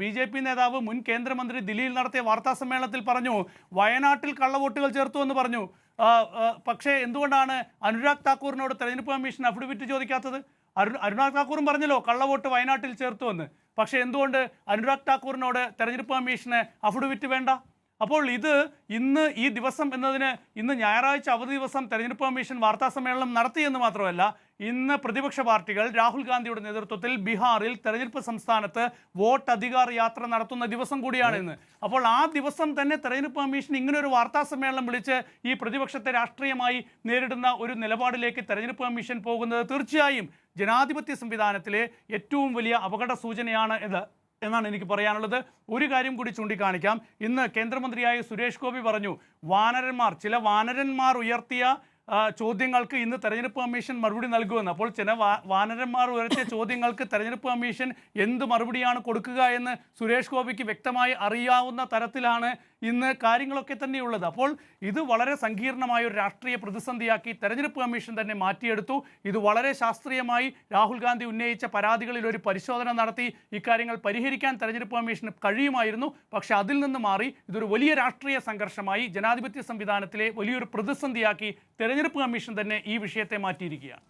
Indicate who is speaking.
Speaker 1: B J P നേതാവ് മുൻ കേന്ദ്രമന്ത്രി ദില്ലിയിൽ നടത്തിയ വാർത്താ സമ്മേളനത്തിൽ പറഞ്ഞു വയനാട്ടിൽ കള്ളവോട്ടുകൾ ചേർത്തു എന്ന് പറഞ്ഞു. പക്ഷേ എന്തുകൊണ്ടാണ് അനുരാഗ് താക്കൂറിനോട് തെരഞ്ഞെടുപ്പ് കമ്മീഷൻ അഫിഡവിറ്റ് ചോദിക്കാത്തത്? അരു അനുരാഗ് താക്കൂറും പറഞ്ഞല്ലോ കള്ളവോട്ട് വയനാട്ടിൽ ചേർത്തു എന്ന്. പക്ഷേ എന്തുകൊണ്ട് അനുരാഗ് താക്കൂറിനോട് തെരഞ്ഞെടുപ്പ് കമ്മീഷന് അഫിഡവിറ്റ് വേണ്ട? അപ്പോൾ ഇത് ഇന്ന് ഈ ദിവസം എന്നതിന് ഇന്ന് ഞായറാഴ്ച അവധി ദിവസം തെരഞ്ഞെടുപ്പ് കമ്മീഷൻ വാർത്താ സമ്മേളനം നടത്തിയെന്ന് മാത്രമല്ല ഇന്ന് പ്രതിപക്ഷ പാർട്ടികൾ രാഹുൽ ഗാന്ധിയുടെ നേതൃത്വത്തിൽ ബീഹാറിൽ തെരഞ്ഞെടുപ്പ് സംസ്ഥാനത്ത് വോട്ട് അധികാർ യാത്ര നടത്തുന്ന ദിവസം കൂടിയാണ് ഇന്ന്. അപ്പോൾ ആ ദിവസം തന്നെ തെരഞ്ഞെടുപ്പ് കമ്മീഷൻ ഇങ്ങനെ ഒരു വാർത്താ സമ്മേളനം വിളിച്ച് ഈ പ്രതിപക്ഷത്തെ രാഷ്ട്രീയമായി നേരിടുന്ന ഒരു നിലപാടിലേക്ക് തെരഞ്ഞെടുപ്പ് കമ്മീഷൻ പോകുന്നത് തീർച്ചയായും ജനാധിപത്യ സംവിധാനത്തിലെ ഏറ്റവും വലിയ അപകട സൂചനയാണ് ഇത്. എന്നാണ് എനിക്ക് പറയാനുള്ളത്. ഒരു കാര്യം കൂടി ചൂണ്ടിക്കാണിക്കാം. ഇന്ന് കേന്ദ്രമന്ത്രിയായ സുരേഷ് ഗോപി പറഞ്ഞു വാനരന്മാർ ചില വാനരന്മാർ ഉയർത്തിയ ചോദ്യങ്ങൾക്ക് ഇന്ന് തെരഞ്ഞെടുപ്പ് കമ്മീഷൻ മറുപടി നൽകുമെന്ന്. അപ്പോൾ ചില വാനരന്മാർ ഉയർത്തിയ ചോദ്യങ്ങൾക്ക് തെരഞ്ഞെടുപ്പ് കമ്മീഷൻ എന്ത് മറുപടിയാണ് കൊടുക്കുക എന്ന് സുരേഷ് ഗോപിക്ക് വ്യക്തമായി അറിയാവുന്ന തരത്തിലാണ് ഇന്ന് കാര്യങ്ങളൊക്കെ തന്നെയുള്ളത്. അപ്പോൾ ഇത് വളരെ സങ്കീർണമായ ഒരു രാഷ്ട്രീയ പ്രതിസന്ധിയാക്കി തെരഞ്ഞെടുപ്പ് കമ്മീഷൻ തന്നെ മാറ്റിയെടുത്തു. ഇത് വളരെ ശാസ്ത്രീയമായി രാഹുൽ ഗാന്ധി ഉന്നയിച്ച പരാതികളിൽ ഒരു പരിശോധന നടത്തി. ഇക്കാര്യങ്ങൾ പരിഹരിക്കാൻ തെരഞ്ഞെടുപ്പ് കമ്മീഷന് കഴിയുമായിരുന്നു. പക്ഷേ അതിൽ നിന്ന് മാറി ഇതൊരു വലിയ രാഷ്ട്രീയ സംഘർഷമായി ജനാധിപത്യ സംവിധാനത്തിലെ വലിയൊരു പ്രതിസന്ധിയാക്കി തെരഞ്ഞെടുപ്പ് കമ്മീഷൻ തന്നെ ഈ വിഷയത്തെ മാറ്റിയിരിക്കുകയാണ്.